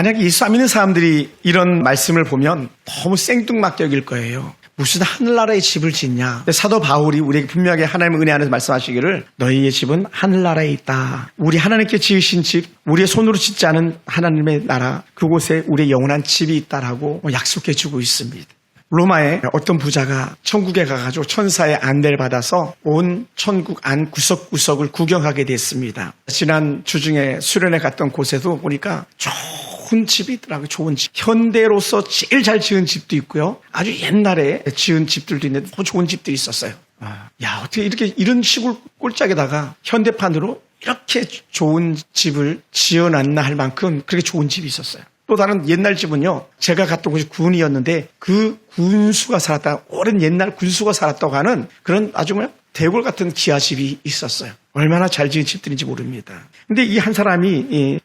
만약에 안 믿는 사람들이 이런 말씀을 보면 너무 생뚱맞게 여길 거예요. 무슨 하늘나라의 집을 짓냐. 사도 바울이 우리에게 분명하게 하나님의 은혜 안에서 말씀하시기를 너희의 집은 하늘나라에 있다. 우리 하나님께 지으신 집, 우리의 손으로 짓지 않은 하나님의 나라, 그곳에 우리의 영원한 집이 있다라고 약속해 주고 있습니다. 로마에 어떤 부자가 천국에 가가지고 천사의 안내를 받아서 온 천국 안 구석구석을 구경하게 됐습니다. 지난 주중에 수련회 갔던 곳에도 보니까 좋은 집이 있더라고요. 좋은 집. 현대로서 제일 잘 지은 집도 있고요. 아주 옛날에 지은 집들도 있는데 더 좋은 집들이 있었어요. 아, 야, 어떻게 이렇게 이런 시골 꼴짝에다가 현대판으로 이렇게 좋은 집을 지어놨나 할 만큼 그렇게 좋은 집이 있었어요. 또 다른 옛날 집은요, 제가 갔던 곳이 군이었는데 그 군수가 살았다, 오랜 옛날 군수가 살았다고 하는 그런 아주 뭐 대골 같은 기아집이 있었어요. 얼마나 잘 지은 집들인지 모릅니다. 근데 이 한 사람이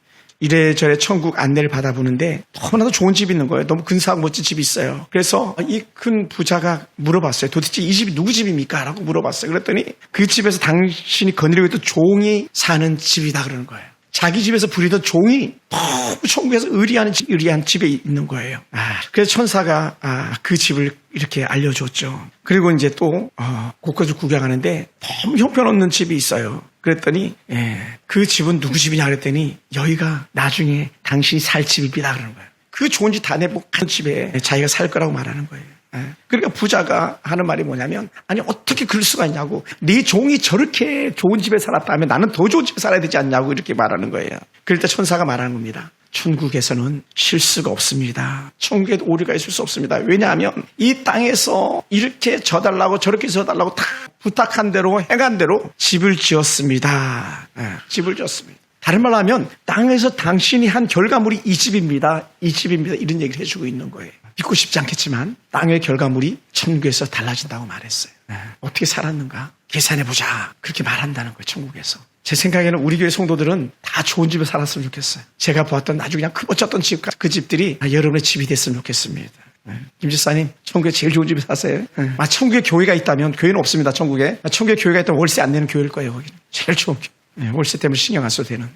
이 이래저래 천국 안내를 받아보는데 너무나도 좋은 집이 있는 거예요. 너무 근사하고 멋진 집이 있어요. 그래서 이 큰 부자가 물어봤어요. 도대체 이 집이 누구 집입니까? 라고 물어봤어요. 그랬더니 그 집에서 당신이 거느리고 있던 종이 사는 집이다 그러는 거예요. 자기 집에서 부리던 종이 너무 천국에서 의리한, 집- 의리한 집에 있는 거예요. 아, 그래서 천사가 아, 그 집을 이렇게 알려줬죠. 그리고 이제 또 어, 곳곳을 구경하는데 너무 형편없는 집이 있어요. 그랬더니 예, 그 집은 누구 집이냐 그랬더니 여기가 나중에 당신이 살 집입니다 그러는 거예요. 그 좋은 집 다 내고 그 집에 자기가 살 거라고 말하는 거예요. 예. 그러니까 부자가 하는 말이 뭐냐면 아니 어떻게 그럴 수가 있냐고 네 종이 저렇게 좋은 집에 살았다면 나는 더 좋은 집에 살아야 되지 않냐고 이렇게 말하는 거예요. 그럴 때 천사가 말하는 겁니다. 천국에서는 실수가 없습니다. 천국에 오류가 있을 수 없습니다. 왜냐하면 이 땅에서 이렇게 져달라고 저렇게 져달라고 다 부탁한 대로 행한 대로 집을 지었습니다. 예, 집을 지었습니다. 다른 말로 하면 땅에서 당신이 한 결과물이 이 집입니다. 이 집입니다. 이런 얘기를 해주고 있는 거예요. 믿고 싶지 않겠지만 땅의 결과물이 천국에서 달라진다고 말했어요. 네. 어떻게 살았는가? 계산해보자. 그렇게 말한다는 거예요. 천국에서. 제 생각에는 우리 교회 성도들은 다 좋은 집에 살았으면 좋겠어요. 제가 보았던 아주 그냥 크 멋졌던 집, 그 집들이 여러분의 집이 됐으면 좋겠습니다. 네. 김 지사님, 천국에 제일 좋은 집에 사세요. 네. 아, 천국에 교회가 있다면, 교회는 없습니다, 천국에. 아, 천국에 교회가 있다면 월세 안 내는 교회일 거예요, 거기는. 제일 좋은 교회. 네, 월세 때문에 신경 안 써도 되는.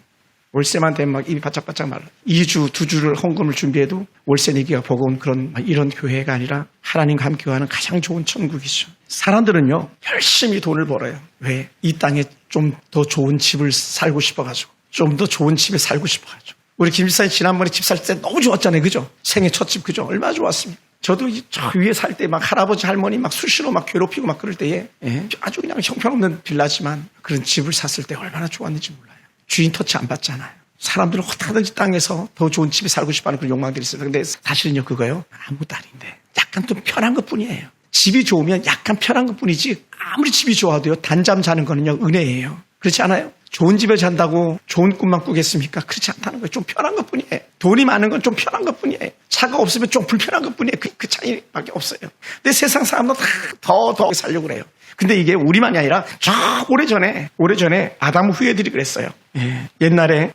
월세만 되면 막 입이 바짝바짝 말라. 2주, 2주를 헌금을 준비해도 월세 내기가 버거운 그런 이런 교회가 아니라 하나님과 함께하는 가장 좋은 천국이죠. 사람들은요, 열심히 돈을 벌어요. 왜? 이 땅에 좀 더 좋은 집을 살고 싶어가지고. 좀 더 좋은 집에 살고 싶어가지고. 우리 김지사님 지난번에 집 살 때 너무 좋았잖아요. 그죠? 생애 첫 집, 그죠? 얼마나 좋았습니까? 저도 이- 저 위에 살 때 막 할아버지 할머니 막 수시로 막 괴롭히고 막 그럴 때에 예, 아주 그냥 형편없는 빌라지만 그런 집을 샀을 때 얼마나 좋았는지 몰라요. 주인 터치 안 받잖아요. 사람들은 어떻게든지 땅에서 더 좋은 집에 살고 싶어 하는 그런 욕망들이 있어요. 근데 사실은요 그거요 아무것도 아닌데 약간 좀 편한 것 뿐이에요. 집이 좋으면 약간 편한 것 뿐이지 아무리 집이 좋아도요 단잠 자는 거는요 은혜예요. 그렇지 않아요? 좋은 집에 잔다고 좋은 꿈만 꾸겠습니까? 그렇지 않다는 거예요. 좀 편한 것 뿐이에요. 돈이 많은 건 좀 편한 것 뿐이에요. 차가 없으면 좀 불편한 것 뿐이에요. 그, 그 차이밖에 없어요. 근데 세상 사람도 다더 더 살려고 그래요. 근데 이게 우리만이 아니라 저 오래전에 오래전에 아담 후예들이 그랬어요. 예. 옛날에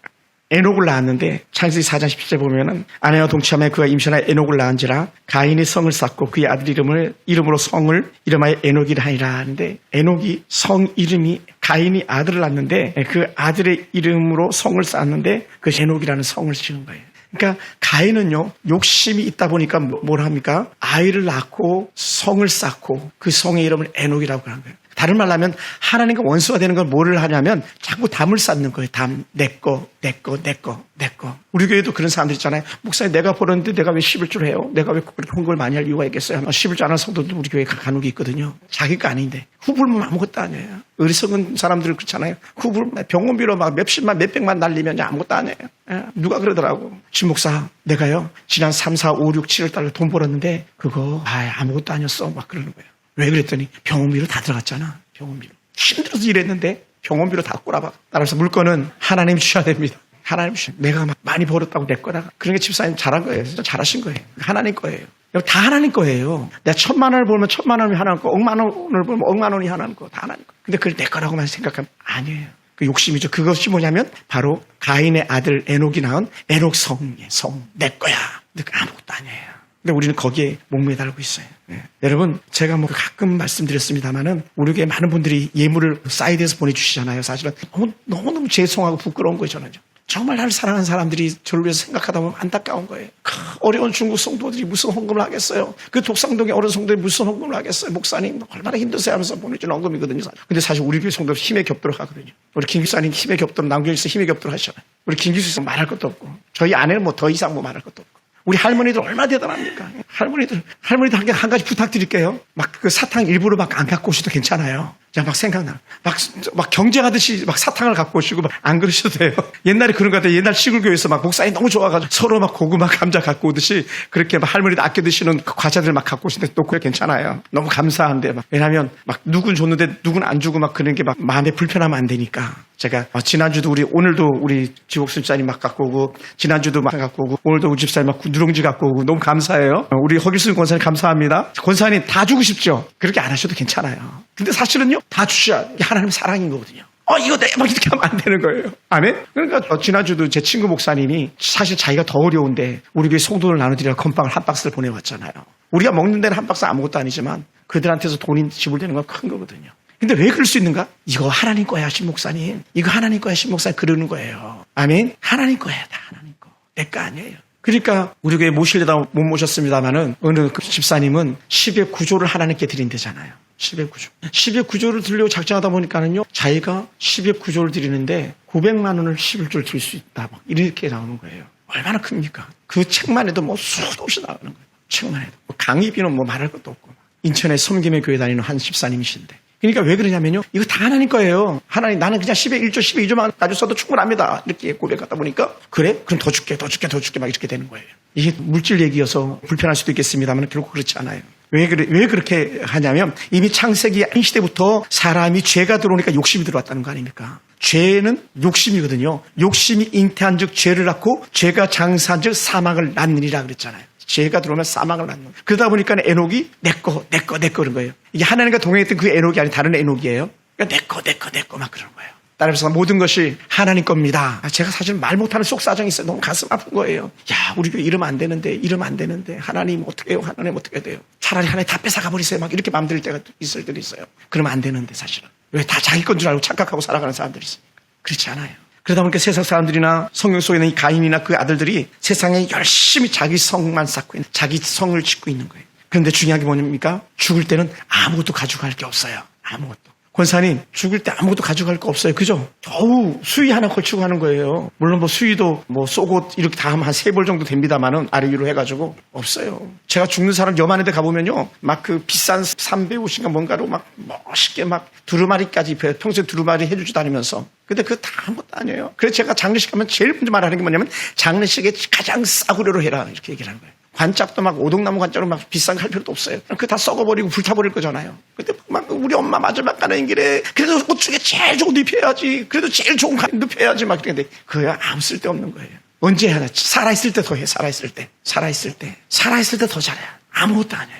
에녹을 낳았는데 창세기 4장 10절 보면은 아내와 동침하여 그가 임신하여 에녹을 낳은지라 가인이 성을 쌓고 그의 아들 이름을 이름으로 성을 이름하여 에녹이라 하니라 하는데 에녹이 성 이름이 가인이 아들을 낳는데 그 아들의 이름으로 성을 쌓았는데 그 에녹이라는 성을 지은 거예요. 그러니까 가인은요 욕심이 있다 보니까 뭐- 뭘 합니까? 아이를 낳고 성을 쌓고 그 성의 이름을 에녹이라고 하는 거예요. 다른 말로 하면 하나님과 원수가 되는 건 뭐를 하냐면 자꾸 담을 쌓는 거예요. 담, 내 거, 내 거, 내 거, 내 거. 우리 교회도 그런 사람들 있잖아요. 목사님 내가 벌었는데 내가 왜 11줄 해요? 내가 왜 그렇게 헌금을 많이 할 이유가 있겠어요? 11줄 안 하는 성도도 우리 교회에 간혹이 있거든요. 자기가 아닌데. 후불면 아무것도 아니에요. 어리석은 사람들 그렇잖아요. 후불 병원비로 막 몇십만, 몇백만 날리면 아무것도 아니에요. 예, 누가 그러더라고. 신 목사, 내가요, 지난 3, 4, 5, 6, 7월 달에 돈 벌었는데 그거 아, 아무것도 아니었어. 막 그러는 거예요. 왜 그랬더니 병원비로 다 들어갔잖아. 병원비로. 힘들어서 일했는데 병원비로 다 꼬라박. 따라서 물건은 하나님 주셔야 됩니다. 하나님 주셔. 내가 막 많이 벌었다고 내 거다가. 그런 게 집사님 잘한 거예요. 진짜 잘하신 거예요. 하나님 거예요. 다 하나님 거예요. 내가 천만 원을 벌면 천만 원이 하나님 거, 억만 원을 벌면 억만 원이 하나님 거, 다 하나님 거. 근데 그걸 내 거라고만 생각하면 아니에요. 그 욕심이죠. 그것이 뭐냐면 바로 가인의 아들 에녹이 낳은 에녹 성이에요. 성. 내 거야. 근데 그 아무것도 아니에요. 근데 우리는 거기에 목매달고 있어요. 예. 여러분, 제가 뭐 가끔 말씀드렸습니다만은 우리 교회 많은 분들이 예물을 사이드에서 보내주시잖아요. 사실은 너무, 너무너무 죄송하고 부끄러운 거예요, 저는요. 정말 나를 사랑하는 사람들이 저를 위해서 생각하다 보면 안타까운 거예요. 크, 어려운 중국 성도들이 무슨 헌금을 하겠어요? 그 독상동의 어려운 성도들이 무슨 헌금을 하겠어요? 목사님 얼마나 힘드세요 하면서 보내주는 헌금이거든요. 근데 사실 우리 교회 성도 힘에 겹도록 하거든요. 우리 김 기사님 힘에 겹도록 남교에서 힘에 겹도록 하시잖아요. 우리 김 기수에서 말할 것도 없고 저희 아내는 뭐 더 이상 뭐 말할 것도 없고 우리 할머니들 얼마나 대단합니까? 할머니들, 할머니들 한, 개- 한 가지 부탁드릴게요. 막 그 사탕 일부러 막 안 갖고 오셔도 괜찮아요. 그냥 막 생각나. 막, 막 경쟁하듯이 막 사탕을 갖고 오시고 막 안 그러셔도 돼요. 옛날에 그런 거 같아요. 옛날 시골교회에서 막 목사님 너무 좋아가지고 서로 막 고구마 감자 갖고 오듯이 그렇게 막 할머니들 아껴 드시는 그 과자들 막 갖고 오시는데 또 그게 괜찮아요. 너무 감사한데 막. 왜냐면 막 누군 줬는데 누군 안 주고 막 그런 게 막 마음에 불편하면 안 되니까. 제가 어, 지난주도 우리 오늘도 우리 지옥 술자님 막 갖고 오고 지난주도 막 갖고 오고 오늘도 우리 집사님 막 누룽지 갖고 오고 너무 감사해요. 어, 우리 허길순 권사님 감사합니다. 권사님 다 주고 싶죠. 그렇게 안 하셔도 괜찮아요. 근데 사실은요 다 주셔야 이게 하나님 사랑인 거거든요. 어 이거 내막 이렇게 하면 안 되는 거예요. 아멘. 그러니까 어, 지난주도 제 친구 목사님이 사실 자기가 더 어려운데 우리 교회 성도를 나눠드리라 건빵을 한 박스를 보내왔잖아요. 우리가 먹는 데는 한 박스 아무것도 아니지만 그들한테서 돈이 지불되는 건 큰 거거든요. 근데 왜 그럴 수 있는가? 이거 하나님 거야, 신 목사님. 이거 하나님 거야, 신 목사님. 그러는 거예요. 아멘? 하나님 거야, 다 하나님 거. 내 거 아니에요. 그러니까 우리 교회 모시려다 못 모셨습니다만은 어느 그 집사님은 10의 구조를 하나님께 드린대잖아요. 10의 구조. 10의 구조를 드리려고 작정하다 보니까는요, 자기가 10의 구조를 드리는데 900만 원을 11조를 드릴 수 있다. 막 이렇게 나오는 거예요. 얼마나 큽니까? 그 책만 해도 뭐 수도 없이 나오는 거예요. 책만 해도. 뭐 강의비는 뭐 말할 것도 없고. 인천에 섬김의 교회 다니는 한 집사님이신데. 그러니까 왜 그러냐면요. 이거 다 하나님 거예요. 하나님 나는 그냥 10에 1조, 10에 2조만 가지고 써도 충분합니다. 이렇게 고백하다 보니까 그래? 그럼 더 줄게, 더 줄게, 더 줄게 막 이렇게 되는 거예요. 이게 물질 얘기여서 불편할 수도 있겠습니다만 결국 그렇지 않아요. 왜, 그래, 왜 그렇게 하냐면 이미 창세기 한 시대부터 사람이 죄가 들어오니까 욕심이 들어왔다는 거 아닙니까? 죄는 욕심이거든요. 욕심이 잉태한 즉 죄를 낳고 죄가 장사한 즉 사망을 낳느니라 그랬잖아요. 죄가 들어오면 사망을 낳는. 거예요. 그러다 보니까 에녹이 내꺼, 내꺼, 내꺼 그런 거예요. 이게 하나님과 동행했던 그 에녹이 아닌 다른 에녹이에요. 그러니까 내꺼, 내꺼, 내꺼 막 그러는 거예요. 따라서 모든 것이 하나님 겁니다. 아, 제가 사실 말 못하는 속사정이 있어요. 너무 가슴 아픈 거예요. 야, 우리 교회 이러면 안 되는데, 이러면 안 되는데, 하나님 어떻게 해요? 하나님 어떻게 돼요? 차라리 하나님 다 뺏어가 버리세요. 막 이렇게 마음 들 때가 있을 때도 있어요. 그러면 안 되는데, 사실은. 왜 다 자기 건 줄 알고 착각하고 살아가는 사람들이 있습니까? 그렇지 않아요. 그러다 보니까 세상 사람들이나 성경 속에 있는 이 가인이나 그 아들들이 세상에 열심히 자기 성만 쌓고 있는, 자기 성을 짓고 있는 거예요. 그런데 중요한 게 뭐냐니까? 죽을 때는 아무것도 가져갈 게 없어요. 아무것도. 권사님, 죽을 때 아무것도 가져갈 거 없어요. 그죠? 겨우 수위 하나 걸치고 하는 거예요. 물론 뭐 수위도 뭐 쏘고 이렇게 다 하면 한 세 벌 정도 됩니다만은 아래 위로 해가지고 없어요. 제가 죽는 사람 염한에 데 가보면요. 막 그 비싼 삼배 옷인가 뭔가로 막 멋있게 막 두루마리까지. 평소에 두루마리 해주지도 않으면서. 근데 그거 다 아무것도 아니에요. 그래서 제가 장례식 가면 제일 먼저 말하는 게 뭐냐면 장례식에 가장 싸구려로 해라. 이렇게 얘기를 하는 거예요. 관짝도 막 오동나무 관짝으로 막 비싼 거 할 필요도 없어요. 그거 다 썩어버리고 불타버릴 거잖아요. 근데 막 우리 엄마 마지막 가는 길에 그래도 옷 중에 제일 좋은 거 입혀야지. 그래도 제일 좋은 거 입혀야지. 막 그런데 그거 아무 쓸데없는 거예요. 언제 해야 되지? 살아있을 때 더 해. 살아있을 때. 살아있을 때. 살아있을 때 더 잘해. 아무것도 아니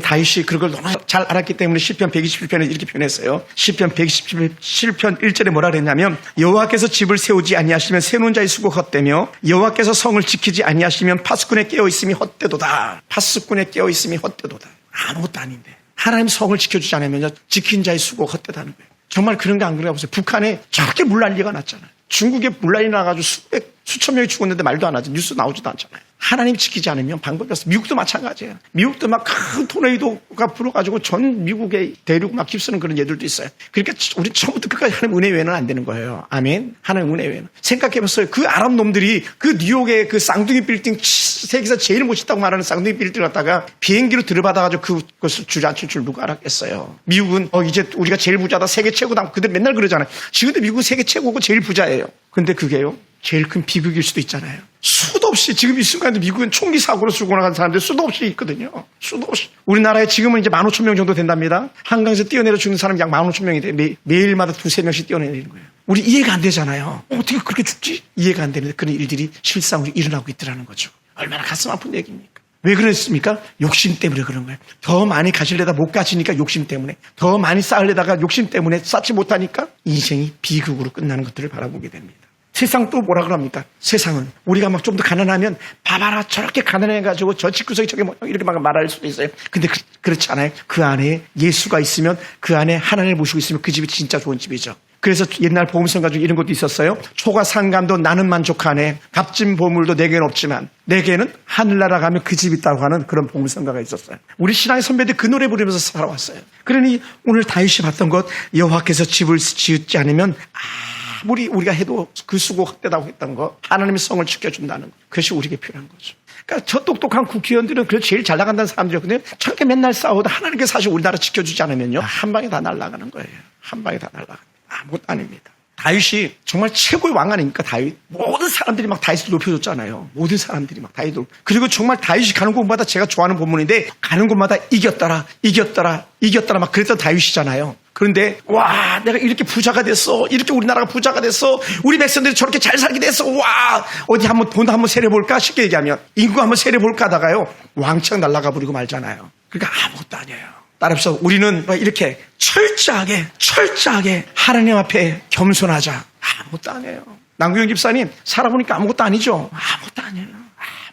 다윗이 그걸 너무 잘 알았기 때문에 시편 127편에 이렇게 표현했어요. 시편 127편 1절에 뭐라 그랬냐면 여호와께서 집을 세우지 아니하시면 세우는 자의 수고 헛되며 여호와께서 성을 지키지 아니하시면 파수꾼에 깨어 있음이 헛되도다. 파수꾼에 깨어 있음이 헛되도다. 아무것도 아닌데 하나님 성을 지켜주지 않으면 지킨 자의 수고 헛되다는 거예요. 정말 그런 거안 그런가 보세요. 북한에 저렇게 물난리가 났잖아요. 중국에 물난리 나가지고 수백, 수천 명이 죽었는데 말도 안 하죠. 뉴스 나오지도 않잖아요. 하나님 지키지 않으면 방법이 없어요. 미국도 마찬가지예요. 미국도 막 큰 토네이도가 불어가지고 전 미국의 대륙 막 휩쓰는 그런 예들도 있어요. 그러니까 우리 처음부터 끝까지 하나님 은혜 외에는 안 되는 거예요. 아멘. 하나님 은혜 외에는. 생각해봤어요. 그 아랍 놈들이 그 뉴욕의 그 쌍둥이 빌딩 세계에서 제일 멋있다고 말하는 쌍둥이 빌딩 갖다가 비행기로 들어받아가지고 그것을 주저앉힐 줄 누가 알았겠어요. 미국은 어 이제 우리가 제일 부자다 세계 최고다 그들 맨날 그러잖아요. 지금도 미국은 세계 최고고 제일 부자예요. 근데 그게요. 제일 큰 비극일 수도 있잖아요. 수도 없이 지금 이 순간도 미국은 총기 사고로 죽어나간 사람들 수도 없이 있거든요. 수도 없이. 우리나라에 지금은 이제 15,000명 정도 된답니다. 한강에서 뛰어내려 죽는 사람이 약 15,000명이 돼. 매, 매일마다 두세 명씩 뛰어내리는 거예요. 우리 이해가 안 되잖아요. 어떻게 그렇게 죽지? 이해가 안 되는데 그런 일들이 실상으로 일어나고 있더라는 거죠. 얼마나 가슴 아픈 얘기입니까? 왜 그랬습니까? 욕심 때문에 그런 거예요. 더 많이 가지려다 못 가지니까 욕심 때문에. 더 많이 쌓으려다가 욕심 때문에 쌓지 못하니까 인생이 비극으로 끝나는 것들을 바라보게 됩니다. 세상 또 뭐라 그럽니까? 세상은 우리가 막 좀 더 가난하면 봐봐라 저렇게 가난해가지고 저 집구석이 저게 뭐 이렇게 막 말할 수도 있어요. 근데 그, 렇지 않아요. 그 안에 예수가 있으면 그 안에 하나님을 모시고 있으면 그 집이 진짜 좋은 집이죠. 그래서 옛날 보험성가 중에 이런 것도 있었어요. 초가 상감도 나는 만족하네. 값진 보물도 내게는 없지만 내게는 하늘나라 가면 그 집 있다고 하는 그런 보물성가가 있었어요. 우리 신앙의 선배들 그 노래 부르면서 살아왔어요. 그러니 오늘 다윗이 봤던 것 여호와께서 집을 지었지 않으면 아 무리 우리가 해도 그 수고 헛되다고 했던 거 하나님의 성을 지켜준다는 거 그것이 우리에게 필요한 거죠. 그러니까 저 똑똑한 국회의원들은 그 제일 잘 나간다는 사람들이거든요. 저렇게 맨날 싸워도 하나님께서 사실 우리나라 지켜주지 않으면요 한 방에 다 날아가는 거예요. 한 방에 다 날아가. 아무것도 아닙니다. 다윗이 정말 최고의 왕 아닙니까 다윗 모든 사람들이 막 다윗을 높여줬잖아요 모든 사람들이 막 다윗을 높- 그리고 정말 다윗이 가는 곳마다 제가 좋아하는 본문인데 가는 곳마다 이겼더라 이겼더라 이겼더라 막 그랬던 다윗이잖아요 그런데 와 내가 이렇게 부자가 됐어. 이렇게 우리나라가 부자가 됐어. 우리 백성들이 저렇게 잘 살게 됐어. 와 어디 한번 돈 한번 세려볼까? 쉽게 얘기하면 인구 한번 세려볼까 하다가요 왕창 날라가 버리고 말잖아요. 그러니까 아무것도 아니에요. 따라서 우리는 이렇게 철저하게 철저하게 하나님 앞에 겸손하자. 아무것도 아니에요. 남구영 집사님 살아보니까 아무것도 아니죠? 아무것도 아니에요.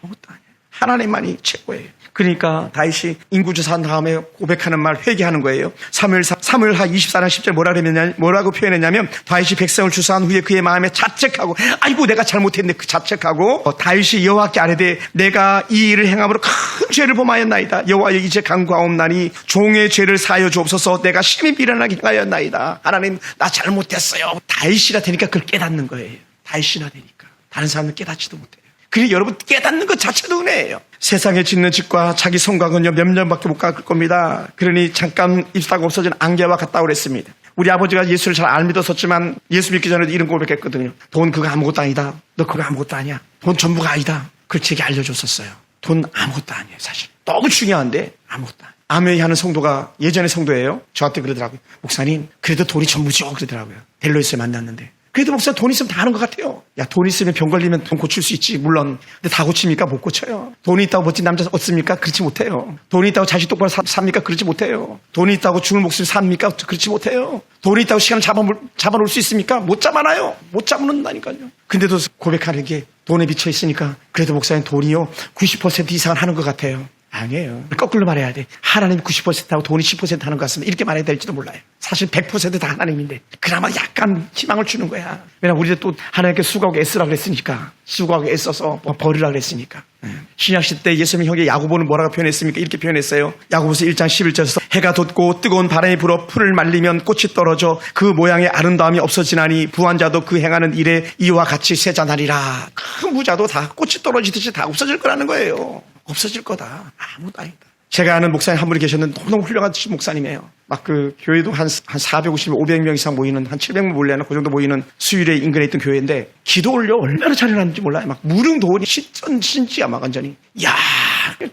아무것도 아니에요. 하나님만이 최고예요 그러니까 다윗이 인구조사한 다음에 고백하는 말 회개하는 거예요. 3월 3월 하 24장 10절 뭐라 그랬냐 뭐라고 표현했냐면 다윗이 백성을 주사한 후에 그의 마음에 자책하고 아이고 내가 잘못했네. 그 자책하고 어, 다윗이 여호와께 아뢰되 내가 이 일을 행함으로 큰 죄를 범하였나이다. 여호와여 이제 강구하옵나니 종의 죄를 사하여 주옵소서. 내가 심히 미련하게 행하였나이다. 하나님 나 잘못했어요. 다윗이라 되니까 그걸 깨닫는 거예요. 다윗이라 되니까. 다른 사람은 깨닫지도 못해요 그리 여러분 깨닫는 것 자체도 은혜예요. 세상에 짓는 집과 자기 성곽은요 몇 년밖에 못 갈 겁니다. 그러니 잠깐 입사가 없어진 안개와 같다고 그랬습니다. 우리 아버지가 예수를 잘 안 믿었었지만 예수 믿기 전에도 이런 고백했거든요. 돈 그거 아무것도 아니다. 너 그거 아무것도 아니야. 돈 전부가 아니다. 그걸 제게 알려줬었어요. 돈 아무것도 아니에요 사실. 너무 중요한데 아무것도 아니에요. 아메이 하는 성도가 예전의 성도예요. 저한테 그러더라고요. 목사님 그래도 돈이 전부죠 그러더라고요. 델로이스에 만났는데. 그래도 목사 돈 있으면 다 하는 것 같아요. 야, 돈 있으면 병 걸리면 돈 고칠 수 있지. 물론. 근데 다 고칩니까? 못 고쳐요. 돈이 있다고 멋진 남자 얻습니까? 그렇지 못해요. 돈이 있다고 자식 똑바로 사- 삽니까? 그렇지 못해요. 돈이 있다고 죽을 목숨 삽니까? 그렇지 못해요. 돈이 있다고 시간을 잡아, 잡아놓을 수 있습니까? 못 잡아놔요. 못 잡는다니까요. 근데도 고백하는 게 돈에 비쳐 있으니까 그래도 목사님 돈이요. 90% 이상은 하는 것 같아요. 아니에요. 거꾸로 말해야 돼. 하나님이 90%하고 돈이 10% 하는 것 같으면 이렇게 말해야 될지도 몰라요. 사실 100%다 하나님인데 그나마 약간 희망을 주는 거야. 왜냐면 우리도 또 하나님께 수고하고 애쓰라 그랬으니까 수고하고 애써서 뭐 버리라 그랬으니까. 예. 신약시대 때 예수님 형제 야고보는 뭐라고 표현했습니까? 이렇게 표현했어요. 야고보서 1장 11절에서 해가 돋고 뜨거운 바람이 불어 풀을 말리면 꽃이 떨어져 그 모양의 아름다움이 없어지나니 부한자도 그 행하는 일에 이와 같이 세잔하리라. 큰 부자도 다 꽃이 떨어지듯이 다 없어질 거라는 거예요. 없어질 거다. 아무것도 아니다. 제가 아는 목사님 한 분이 계셨는데 너무너무 훌륭한 목사님이에요. 막 그 교회도 한, 한 450, 500명 이상 모이는 한 700명 몰려나 그 정도 모이는 수요일에 인근에 있던 교회인데 기도를요 얼마나 잘해놨는지 몰라요. 막 무릉 도원이 신전 신지야 막 완전히. 야,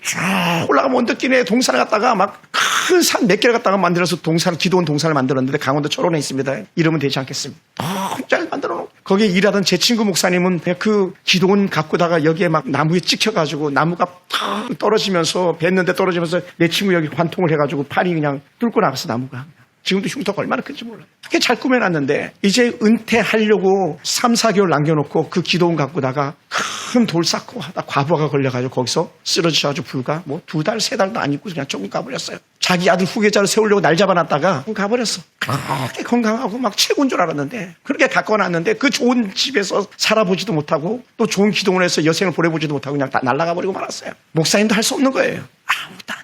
쭉 올라가면 언덕길에 동산을 갔다가 막 큰 산 몇 개를 갖다가 만들어서 동산 기도원 동산을 만들었는데 강원도 철원에 있습니다. 이러면 되지 않겠습니다. 너무 잘 만들어 놓고 거기에 일하던 제 친구 목사님은 그 기도원 갖고다가 여기에 막 나무에 찍혀가지고 나무가 탁 떨어지면서 뱉는데 떨어지면서 내 친구 여기 관통을 해가지고 팔이 그냥 뚫고 나갔어 나무가. 지금도 흉터가 얼마나 큰지 몰라요. 그게 잘 꾸며놨는데 이제 은퇴하려고 3, 4개월 남겨놓고 그 기도원 갖고다가 큰 돌 쌓고 하다 과부하가 걸려가지고 거기서 쓰러지셔가지고 불과 뭐 두 달, 세 달도 안 있고 그냥 조금 가버렸어요. 자기 아들 후계자를 세우려고 날 잡아놨다가 가버렸어. 그렇게 건강하고 막 최고인 줄 알았는데 그렇게 가꿔놨는데 그 좋은 집에서 살아보지도 못하고 또 좋은 기도원에서 여생을 보내보지도 못하고 그냥 다 날아가 버리고 말았어요. 목사님도 할 수 없는 거예요. 아무것도 아니에요.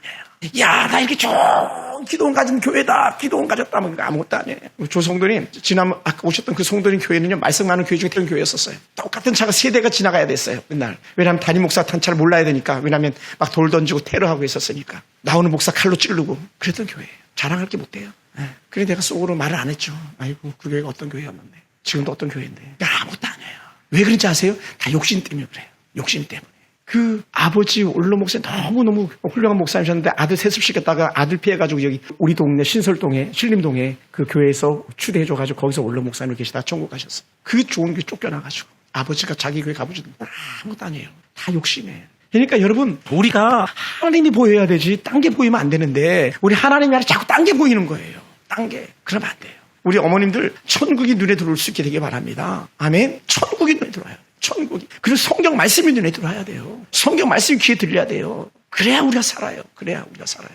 야, 나 이렇게 좋은 기도원 가진 교회다. 기도원 가졌다면 그거 아무것도 아니에요. 조성도님, 지난, 아까 오셨던 그 성도님 교회는요, 말씀 많은 교회 중에 대형 교회였었어요. 똑같은 차가 세 대가 지나가야 됐어요, 맨날. 왜냐하면 담임 목사 탄차를 몰라야 되니까. 왜냐하면 막 돌 던지고 테러하고 있었으니까. 나오는 목사 칼로 찌르고. 그랬던 교회예요. 자랑할 게 못 돼요. 예. 그래 내가 속으로 말을 안 했죠. 아이고, 그 교회가 어떤 교회였는데. 지금도 어떤 교회인데. 그러니까 아무것도 아니에요. 왜 그런지 아세요? 다 욕심 때문에 그래요. 욕심 때문에. 그 아버지 올로 목사님 너무너무 훌륭한 목사님이셨는데 아들 세습시켰다가 아들 피해가지고 여기 우리 동네 신설동에 신림동에 그 교회에서 추대해줘가지고 거기서 올로 목사님을 계시다 천국 가셨어. 그 좋은 교회 쫓겨나가지고 아버지가 자기 교회 가보지도 아무것도 아니에요. 다 욕심이에요. 그러니까 여러분 우리가 하나님이 보여야 되지 딴 게 보이면 안 되는데 우리 하나님이 아니라 자꾸 딴 게 보이는 거예요. 딴 게. 그러면 안 돼요. 우리 어머님들 천국이 눈에 들어올 수 있게 되길 바랍니다. 아멘. 천국이 눈에 들어와요. 천국이. 그리고 성경 말씀이 눈에 들어와야 돼요. 성경 말씀이 귀에 들려야 돼요. 그래야 우리가 살아요. 그래야 우리가 살아요.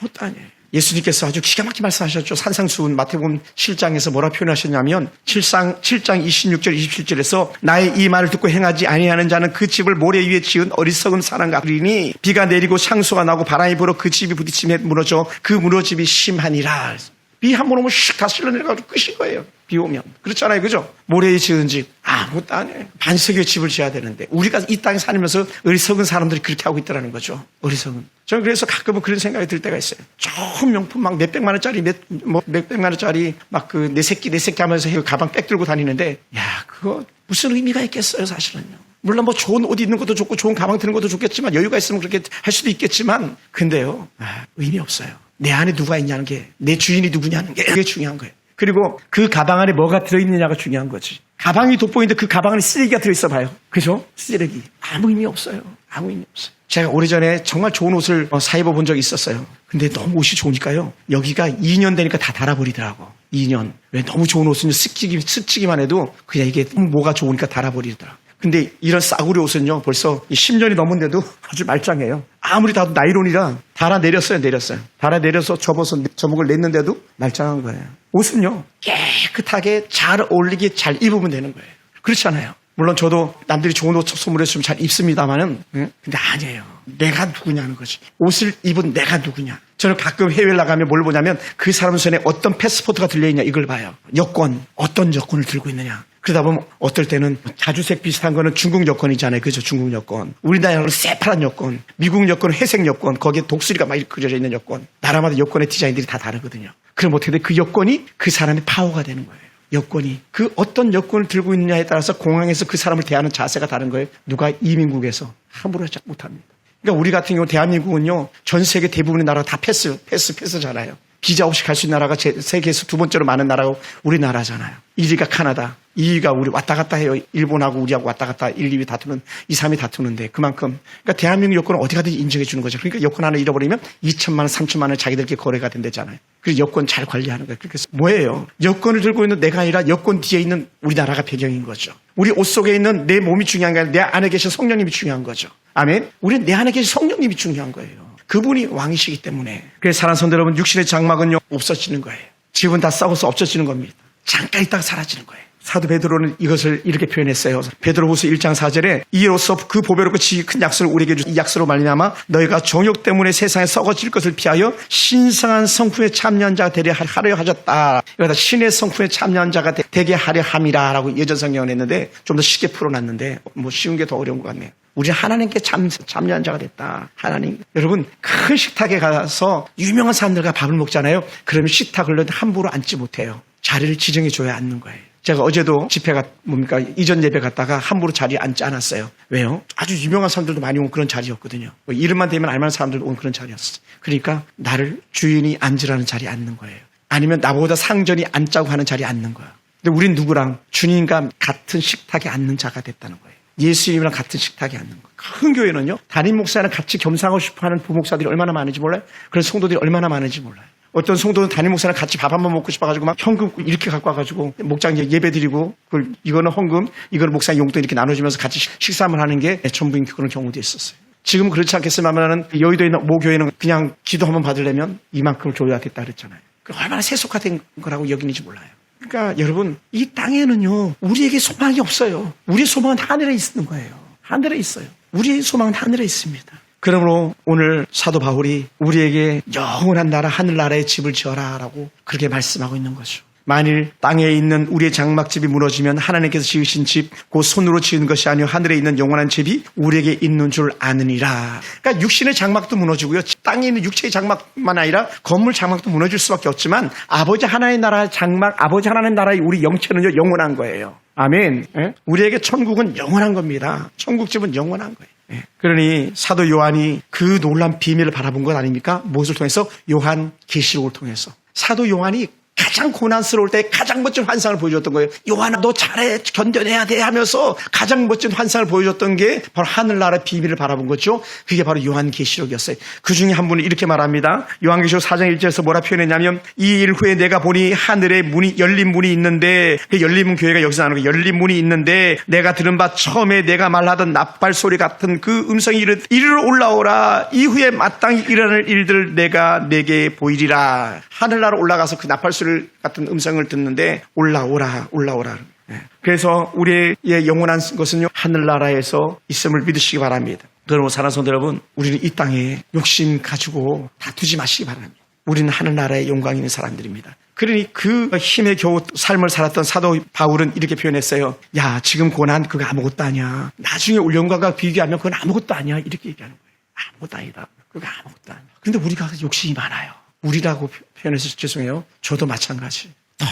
아무것도 아니에요. 예수님께서 아주 기가 막히게 말씀하셨죠. 산상수훈 마태복음 7장에서 뭐라 표현하셨냐면 7장 7장 26절 27절에서 나의 이 말을 듣고 행하지 아니하는 자는 그 집을 모래 위에 지은 어리석은 사람 같으니 비가 내리고 상수가 나고 바람이 불어 그 집이 부딪힘에 무너져 그 무너짐이 심하니라. 비 한 번 오면 슉다 쓸려 내려가지고 끝인 거예요. 비 오면. 그렇잖아요. 그죠? 모래에 지은 집. 아무것도 안 해. 반석의 집을 지어야 되는데. 우리가 이 땅에 살면서 어리석은 사람들이 그렇게 하고 있다는 거죠. 어리석은. 저는 그래서 가끔은 그런 생각이 들 때가 있어요. 좋은 명품 막 몇백만 원짜리, 몇, 뭐 몇백만 원짜리 막 그 내 새끼, 내 새끼 하면서 그 가방 빽 들고 다니는데, 야, 그거 무슨 의미가 있겠어요, 사실은요. 물론 뭐 좋은 옷 입는 것도 좋고 좋은 가방 드는 것도 좋겠지만 여유가 있으면 그렇게 할 수도 있겠지만 근데요 아, 의미 없어요. 내 안에 누가 있냐는 게 내 주인이 누구냐는 게 그게 중요한 거예요. 그리고 그 가방 안에 뭐가 들어있느냐가 중요한 거지. 가방이 돋보이는데 그 가방 안에 쓰레기가 들어있어 봐요. 그죠? 쓰레기. 아무 의미 없어요. 아무 의미 없어요. 제가 오래전에 정말 좋은 옷을 어, 사 입어 본 적이 있었어요. 근데 너무 옷이 좋으니까요. 여기가 2년 되니까 다 달아버리더라고. 2년. 왜 너무 좋은 옷은 스치기, 스치기만 해도 그냥 이게 뭐가 좋으니까 달아버리더라고. 근데 이런 싸구려 옷은요, 벌써 10년이 넘었는데도 아주 말짱해요. 아무리 다도 나이론이라 달아 내렸어요, 내렸어요. 달아 내려서 접어서 저목을 냈는데도 말짱한 거예요. 옷은요, 깨끗하게 잘 어울리게 잘 입으면 되는 거예요. 그렇잖아요. 물론 저도 남들이 좋은 옷 선물해주면 잘 입습니다만은, 근데 아니에요. 내가 누구냐는 거지. 옷을 입은 내가 누구냐. 저는 가끔 해외를 나가면 뭘 보냐면 그 사람 손에 어떤 패스포트가 들려있냐 이걸 봐요. 여권, 어떤 여권을 들고 있느냐. 그러다 보면 어떨 때는 자주색 비슷한 거는 중국 여권이잖아요. 그죠? 중국 여권. 우리나라는 새파란 여권, 미국 여권은 회색 여권, 거기에 독수리가 막 이렇게 그려져 있는 여권. 나라마다 여권의 디자인들이 다 다르거든요. 그럼 어떻게 돼? 그 여권이 그 사람의 파워가 되는 거예요. 여권이. 그 어떤 여권을 들고 있느냐에 따라서 공항에서 그 사람을 대하는 자세가 다른 거예요. 누가 이민국에서 함부로 하지 못합니다. 그러니까 우리 같은 경우 대한민국은요, 전 세계 대부분의 나라 다 패스, 패스, 패스잖아요. 비자 없이 갈 수 있는 나라가 제- 세계에서 두 번째로 많은 나라가 우리나라잖아요. 1위가 카나다, 2위가 우리 왔다 갔다 해요. 일본하고 우리하고 왔다 갔다 1, 2위 다투는, 2, 3위 다투는데 그만큼. 그러니까 대한민국 여권은 어디 가든지 인정해 주는 거죠. 그러니까 여권 하나 잃어버리면 2천만 원, 3천만 원 자기들끼리 거래가 된다잖아요. 그래서 여권 잘 관리하는 거예요. 그래서 뭐예요? 여권을 들고 있는 내가 아니라 여권 뒤에 있는 우리나라가 배경인 거죠. 우리 옷 속에 있는 내 몸이 중요한 게 아니라 내 안에 계신 성령님이 중요한 거죠. 아멘? 우리는 내 안에 계신 성령님이 중요한 거예요. 그분이 왕이시기 때문에. 그래서 사랑하는 성도 여러분, 육신의 장막은요, 없어지는 거예요. 집은 다 썩어서 없어지는 겁니다. 잠깐 있다가 사라지는 거예요. 사도 베드로는 이것을 이렇게 표현했어요. 베드로후서 1장 4절에 이로써 그 보배롭고 지극히 큰 약속을 우리에게 주신 이 약속으로 말미암아 너희가 정욕 때문에 세상에 썩어질 것을 피하여 신성한 성품에 참여한 자가 되려 하려 하셨다. 이거다 신의 성품에 참여한 자가 되- 되게 하려 함이라라고 예전 성경을 했는데 좀 더 쉽게 풀어놨는데 뭐 쉬운 게 더 어려운 것 같네요. 우리는 하나님께 참, 참여한 자가 됐다. 하나님. 여러분, 큰 식탁에 가서 유명한 사람들과 밥을 먹잖아요. 그러면 식탁을 함부로 앉지 못해요. 자리를 지정해 줘야 앉는 거예요. 제가 어제도 집회가 뭡니까? 이전 예배 갔다가 함부로 자리에 앉지 않았어요. 왜요? 아주 유명한 사람들도 많이 온 그런 자리였거든요. 뭐 이름만 되면 알만한 사람들도 온 그런 자리였어요. 그러니까 나를 주인이 앉으라는 자리에 앉는 거예요. 아니면 나보다 상전이 앉자고 하는 자리에 앉는 거예요. 근데 우린 누구랑 주님과 같은 식탁에 앉는 자가 됐다는 거예요. 예수님이랑 같은 식탁에 앉는 거예요. 큰 교회는요, 담임 목사랑 같이 겸상하고 싶어 하는 부목사들이 얼마나 많은지 몰라요? 그런 성도들이 얼마나 많은지 몰라요. 어떤 성도는 담임 목사랑 같이 밥 한 번 먹고 싶어가지고 막 현금 이렇게 갖고 와가지고 목장 예배 드리고 그걸 이거는 헌금, 이거는 목사 용돈 이렇게 나눠주면서 같이 식- 식사를 하는 게 전부인 그런 경우도 있었어요. 지금 그렇지 않겠으면은 여의도에 있는 모교회는 그냥 기도 한번 받으려면 이만큼을 줘야 됐다 그랬잖아요. 그 얼마나 세속화된 거라고 여기는지 몰라요. 그러니까 여러분 이 땅에는요 우리에게 소망이 없어요. 우리의 소망은 하늘에 있는 거예요. 하늘에 있어요. 우리의 소망은 하늘에 있습니다. 그러므로 오늘 사도 바울이 우리에게 영원한 나라 하늘나라의 집을 지어라라고 그렇게 말씀하고 있는 거죠. 만일 땅에 있는 우리의 장막집이 무너지면 하나님께서 지으신 집, 그 손으로 지은 것이 아니요 하늘에 있는 영원한 집이 우리에게 있는 줄 아느니라. 그러니까 육신의 장막도 무너지고요. 땅에 있는 육체의 장막만 아니라 건물 장막도 무너질 수밖에 없지만 아버지 하나의 나라 장막, 아버지 하나의 나라의 우리 영체는요 영원한 거예요. 아멘. 예? 우리에게 천국은 영원한 겁니다. 천국집은 영원한 거예요. 예. 그러니 사도 요한이 그 놀란 비밀을 바라본 것 아닙니까? 무엇을 통해서? 요한 계시록을 통해서. 사도 요한이 가장 고난스러울 때 가장 멋진 환상을 보여줬던 거예요. 요한아 너 잘해 견뎌내야 돼 하면서 가장 멋진 환상을 보여줬던 게 바로 하늘나라 비밀을 바라본 거죠. 그게 바로 요한계시록이었어요. 그 중에 한 분이 이렇게 말합니다. 요한계시록 4장 1절에서 뭐라 표현했냐면 이 일 후에 내가 보니 하늘에 문이 열린 문이 있는데 그 열린 문 교회가 여기서 나오는 거 열린 문이 있는데 내가 들은 바 처음에 내가 말하던 나팔 소리 같은 그 음성이 이르 이리로 올라오라 이후에 마땅히 일어날 일들 내가 내게 보이리라 하늘나라 올라가서 그 나팔 소리 같은 음성을 듣는데 올라오라 올라오라 예. 그래서 우리의 영원한 것은요 하늘나라에서 있음을 믿으시기 바랍니다. 그러므로 사랑하는 성도 여러분 우리는 이 땅에 욕심 가지고 다투지 마시기 바랍니다. 우리는 하늘나라의 영광 있는 사람들입니다. 그러니 그 힘에 겨우 삶을 살았던 사도 바울은 이렇게 표현했어요. 야, 지금 고난 그거 아무것도 아니야. 나중에 올 영광과 비교하면 그건 아무것도 아니야. 이렇게 얘기하는 거예요. 아무것도 아니다. 그거 아무것도 아니야. 근데 우리가 욕심이 많아요. 우리라고 표- 표현해서 죄송해요. 저도 마찬가지. 더,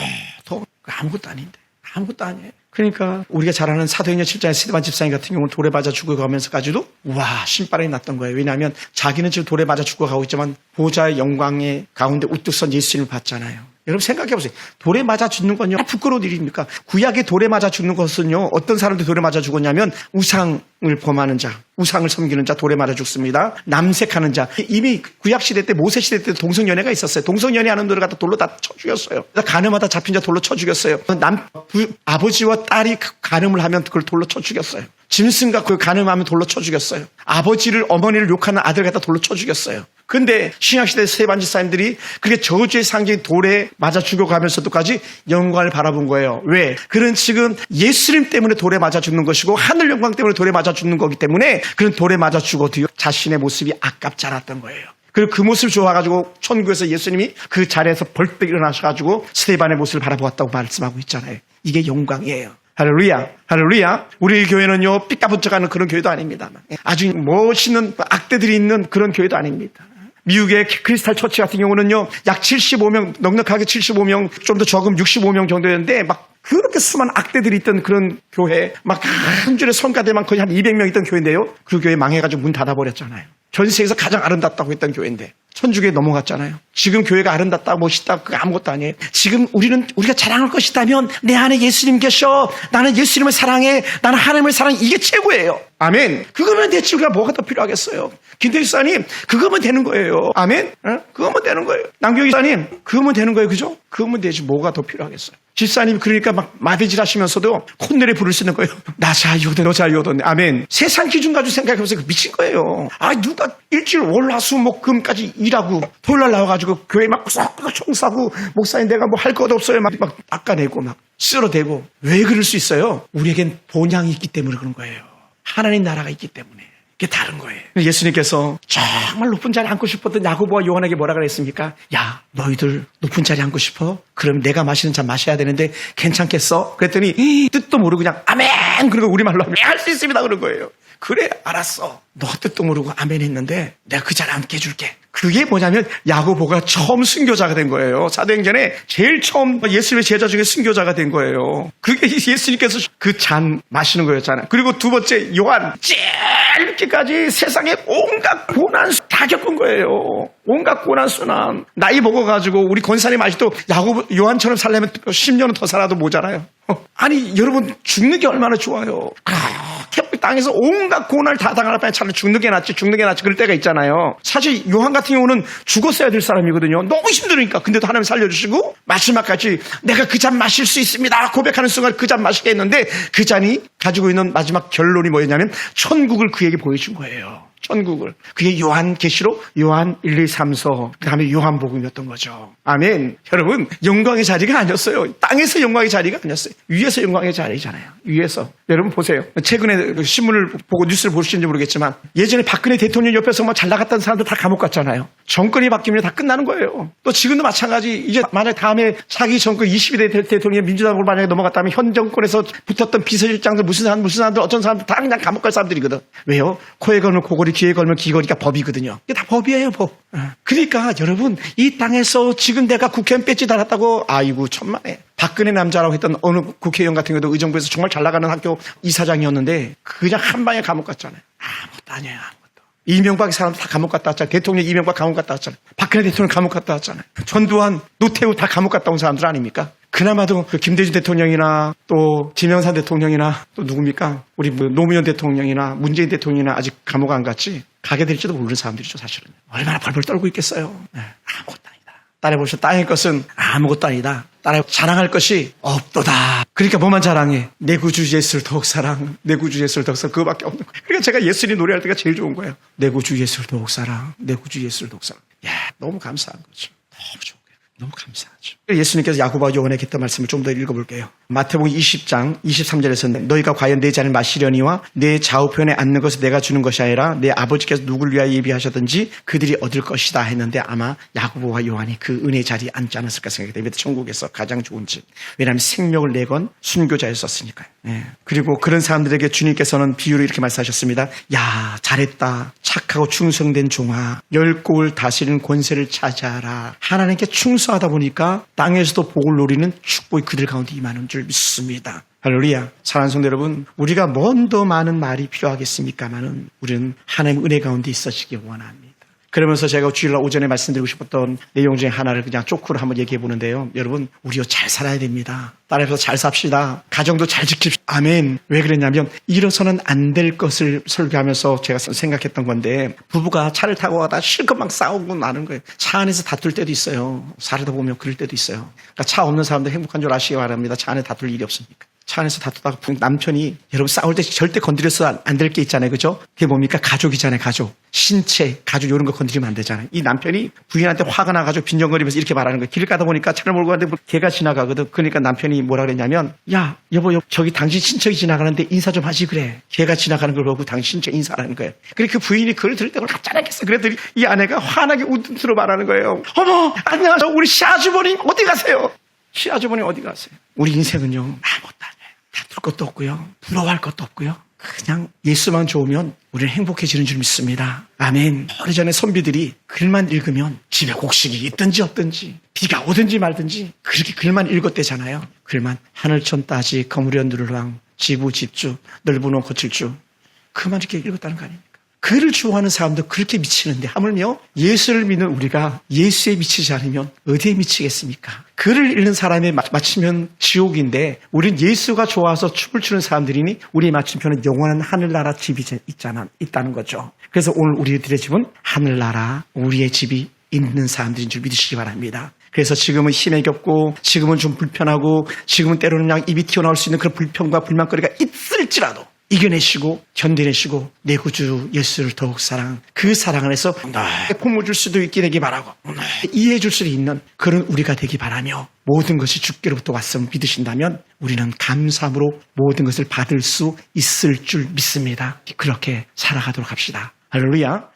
더, 그거 아무것도 아닌데. 아무것도 아니에요. 그러니까 우리가 잘 아는 사도행전 7장의 스테반 집사님 같은 경우는 돌에 맞아 죽어가면서까지도 와 신바람이 났던 거예요. 왜냐하면 자기는 지금 돌에 맞아 죽어가고 있지만 보좌의 영광의 가운데 우뚝 선 예수님을 봤잖아요. 여러분 생각해 보세요. 돌에 맞아 죽는 건요 부끄러운 일입니까? 구약의 돌에 맞아 죽는 것은요 어떤 사람들이 돌에 맞아 죽었냐면 우상을 범하는 자, 우상을 섬기는 자 돌에 맞아 죽습니다. 남색하는 자 이미 구약 시대 때 모세 시대 때 동성 연애가 있었어요. 동성 연애하는 분들을 갖다 돌로 다 쳐 죽였어요. 가늠하다 잡힌 자 돌로 쳐 죽였어요. 남 부- 아버지와 딸이 가늠을 하면 그걸 돌로 쳐 죽였어요. 짐승과 그 가늠하면 돌로 쳐 죽였어요. 아버지를 어머니를 욕하는 아들 갖다 돌로 쳐 죽였어요. 근데 신약시대 세반지사님들이 그게 저주의 상징 돌에 맞아 죽어가면서도까지 영광을 바라본 거예요. 왜? 그는 지금 예수님 때문에 돌에 맞아 죽는 것이고 하늘 영광 때문에 돌에 맞아 죽는 거기 때문에 그는 돌에 맞아 죽어도요 자신의 모습이 아깝지 않았던 거예요. 그리고 그 모습을 좋아가지고 천국에서 예수님이 그 자리에서 벌떡 일어나셔가지고 스테반의 모습을 바라보았다고 말씀하고 있잖아요. 이게 영광이에요. 할렐루야, 할렐루야. 우리 교회는요, 삐까부쩍하는 그런 교회도 아닙니다. 아주 멋있는 악대들이 있는 그런 교회도 아닙니다. 미국의 크리스탈 처치 같은 경우는요, 약 75명, 넉넉하게 75명, 좀 더 적으면 65명 정도였는데, 막 그렇게 수많은 악대들이 있던 그런 교회, 막 한 줄에 성가대만 거의 한 200명 있던 교회인데요. 그 교회 망해가지고 문 닫아버렸잖아요. 전 세계에서 가장 아름답다고 했던 교회인데 천주교에 넘어갔잖아요. 지금 교회가 아름답다 멋있다 그 아무것도 아니에요. 지금 우리는 우리가 자랑할 것이 있다면 내 안에 예수님 계셔. 나는 예수님을 사랑해. 나는 하나님을 사랑해. 이게 최고예요. 아멘. 그거면 대체 우리가 뭐가 더 필요하겠어요. 김대희 사님 그거면 되는 거예요. 아멘. 어? 그거면 되는 거예요. 남경희 사님 그거면 되는 거예요. 그죠? 그거면 되지 뭐가 더 필요하겠어요. 집사님 그러니까 막 마대질 하시면서도 콧노래 부를 수 있는 거예요. 나 자유도 너 자유도 아멘. 세상 기준 가지고 생각해보세요. 그 미친 거예요. 아 누가 일주일 월 화 수 목 금까지 일하고 토요일 날 나와가지고 교회 막 구석구석 총사고 목사님 내가 뭐 할 것 없어요. 막, 막 닦아내고 막 쓸어대고 왜 그럴 수 있어요? 우리에겐 본향이 있기 때문에 그런 거예요. 하나님 나라가 있기 때문에. 그게 다른 거예요. 예수님께서 정말 높은 자리에 앉고 싶었던 야고보와 요한에게 뭐라 그랬습니까? 야, 너희들 높은 자리에 앉고 싶어? 그럼 내가 마시는 잔 마셔야 되는데 괜찮겠어? 그랬더니 뜻도 모르고 그냥 아멘! 그리고 우리말로 하면 할수 있습니다. 그런 거예요. 그래, 알았어. 너 뜻도 모르고 아멘 했는데 내가 그 자리에 앉게 해줄게. 그게 뭐냐면 야고보가 처음 순교자가 된 거예요. 사도행전에 제일 처음 예수님의 제자 중에 순교자가 된 거예요. 그게 예수님께서 그 잔 마시는 거였잖아요. 그리고 두 번째 요한 짧게까지 세상에 온갖 고난 수다 겪은 거예요. 온갖 고난 수난 나이 먹어 가지고 우리 권사님 아직도 야고 요한처럼 살려면 10년은 더 살아도 모자라요. 어, 아니 여러분 죽는 게 얼마나 좋아요. 그렇게 땅에서 온갖 고난을 다 당할 바에 차라리 죽는 게 낫지 죽는 게 낫지 그럴 때가 있잖아요. 사실 요한 같은 경우는 죽었어야 될 사람이거든요. 너무 힘드니까 근데도 하나님 살려주시고 마지막까지 내가 그 잔 마실 수 있습니다 고백하는 순간 그 잔 마시게 했는데 그 잔이 가지고 있는 마지막 결론이 뭐였냐면 천국을 그에게 보여준 거예요. 천국을. 그게 요한계시록, 요한 1, 2, 3, 4, 그 다음에 요한복음이었던 거죠. 아멘. 여러분, 영광의 자리가 아니었어요. 땅에서 영광의 자리가 아니었어요. 위에서 영광의 자리잖아요. 위에서. 여러분 보세요. 최근에 그 신문을 보고 뉴스를 보시는지 모르겠지만 예전에 박근혜 대통령 옆에서 뭐잘 나갔던 사람들 다 감옥 갔잖아요. 정권이 바뀌면 다 끝나는 거예요. 또 지금도 마찬가지. 이제 만약 다음에 자기 정권 22대 대통령이 민주당으로 만약에 넘어갔다면 현 정권에서 붙었던 비서실장들 무슨 사람 무슨 사람들 어떤 사람들 다 그냥 감옥 갈 사람들이거든. 왜요? 코에 걸면 코걸이 귀에 걸면 귀걸이가 법이거든요. 이게 다 법이에요, 법. 어. 그러니까 여러분 이 땅에서 지금 내가 국회의원 배지 달았다고 아이고 천만에. 박근혜 남자라고 했던 어느 국회의원 같은 경우도 의정부에서 정말 잘 나가는 학교 이사장이었는데 그냥 한 방에 감옥 갔잖아요. 아무것도 아니에요, 아무것도. 이명박 사람 다 감옥 갔다 왔잖아요. 대통령 이명박 감옥 갔다 왔잖아요. 박근혜 대통령 감옥 갔다 왔잖아요. 전두환, 노태우 다 감옥 갔다 온 사람들 아닙니까? 그나마도 그 김대중 대통령이나 또 김영삼 대통령이나 또 누굽니까? 우리 뭐 노무현 대통령이나 문재인 대통령이나 아직 감옥 안 갔지? 가게 될지도 모르는 사람들이죠, 사실은. 얼마나 벌벌 떨고 있겠어요. 네, 아무것도 아니다. 딸해보셔 땅의 것은 아무것도 아니다. 딸에 자랑할 것이 없도다. 그러니까 뭐만 자랑해? 내 구주 예수를 더욱 사랑, 내 구주 예수를 더욱 사랑, 그거밖에 없는 거예요. 그러니까 제가 예수님 노래할 때가 제일 좋은 거예요. 내 구주 예수를 더욱 사랑, 내 구주 예수를 더욱 사랑. 야, 너무 감사한 거죠. 너무 좋은 거예요. 너무 감사하죠. 예수님께서 야고보와 요한에게 했던 말씀을 좀 더 읽어볼게요. 마태복음 20장 23절에서 너희가 과연 내 잔을 마시려니와 내 좌우편에 앉는 것을 내가 주는 것이 아니라 내 아버지께서 누굴 위하여 예비하셨든지 그들이 얻을 것이다 했는데 아마 야고보와 요한이 그 은혜 자리에 앉지 않았을까 생각됩니다. 천국에서 가장 좋은 집. 왜냐하면 생명을 내건 순교자였었으니까요. 예. 그리고 그런 사람들에게 주님께서는 비유를 이렇게 말씀하셨습니다. 야 잘했다. 착하고 충성된 종아 열골 다스리는 권세를 차지하라. 하나님께 충성하다 보니까 땅에서도 복을 누리는 축복이 그들 가운데 임하는 줄 믿습니다. 할렐루야. 사랑하는 성도 여러분, 우리가 뭔 더 많은 말이 필요하겠습니까마는 우리는 하나님 은혜 가운데 있어지기 원합니다. 그러면서 제가 주일날 오전에 말씀드리고 싶었던 내용 중에 하나를 그냥 쪼크로 한번 얘기해 보는데요. 여러분, 우리요 잘 살아야 됩니다. 따라서 잘 삽시다. 가정도 잘 지킵시다. 아멘. 왜 그랬냐면, 일어서는 안 될 것을 설교하면서 제가 생각했던 건데, 부부가 차를 타고 가다 실컷 막 싸우고 나는 거예요. 차 안에서 다툴 때도 있어요. 살다 보면 그럴 때도 있어요. 그러니까 차 없는 사람들 행복한 줄 아시기 바랍니다. 차 안에 다툴 일이 없으니까. 차 안에서 다투다가 부- 남편이 여러분 싸울 때 절대 건드려서 안 될 게 있잖아요. 그죠? 그게 뭡니까? 가족이잖아요. 가족. 신체, 가족 이런 거 건드리면 안 되잖아요. 이 남편이 부인한테 화가 나가지고 빈정거리면서 이렇게 말하는 거예요. 길 가다 보니까 차를 몰고 가는데 뭐 개가 지나가거든. 그러니까 남편이 뭐라 그랬냐면 야 여보 여, 저기 당신 친척이 지나가는데 인사 좀 하지 그래. 개가 지나가는 걸 보고 당신 친척 인사하는 거예요. 그러니까 그 부인이 그걸 들을 때 깜짝 놀랐겠어. 그랬더니 이 아내가 환하게 웃음으로 말하는 거예요. 어머 안녕하세요. 우리 시아주버님 어디 가세요? 시아주버님 어디 가세요? 우리 인생은요 아무것도 아니에요. 다툴 것도 없고요. 부러워할 것도 없고요. 그냥 예수만 좋으면 우리는 행복해지는 줄 믿습니다. 아멘. 오래전에 선비들이 글만 읽으면 집에 곡식이 있든지 없든지 비가 오든지 말든지 그렇게 글만 읽었대잖아요. 글만 하늘천 따지 거무려 누르랑 지부 집주 넓은 옷 거칠 주 그만 이렇게 읽었다는 거 아닙니까? 그를 좋아하는 사람도 그렇게 미치는데 하물며 예수를 믿는 우리가 예수에 미치지 않으면 어디에 미치겠습니까? 그를 잃는 사람에 마- 맞추면 지옥인데 우린 예수가 좋아서 춤을 추는 사람들이니 우리의 맞춤표는 영원한 하늘나라 집이 있잖아, 있다는 거죠. 그래서 오늘 우리들의 집은 하늘나라 우리의 집이 있는 사람들인 줄 믿으시기 바랍니다. 그래서 지금은 힘에 겹고 지금은 좀 불편하고 지금은 때로는 그냥 입이 튀어나올 수 있는 그런 불평과 불만거리가 있을지라도 이겨내시고 견뎌내시고 내 구주 예수를 더욱 사랑 그 사랑 안에서 네, 품어 줄 수도 있게 되기 바라고 네, 이해해 줄 수 있는 그런 우리가 되기 바라며 모든 것이 주께로부터 왔음을 믿으신다면 우리는 감사함으로 모든 것을 받을 수 있을 줄 믿습니다. 그렇게 살아가도록 합시다. 할렐루야.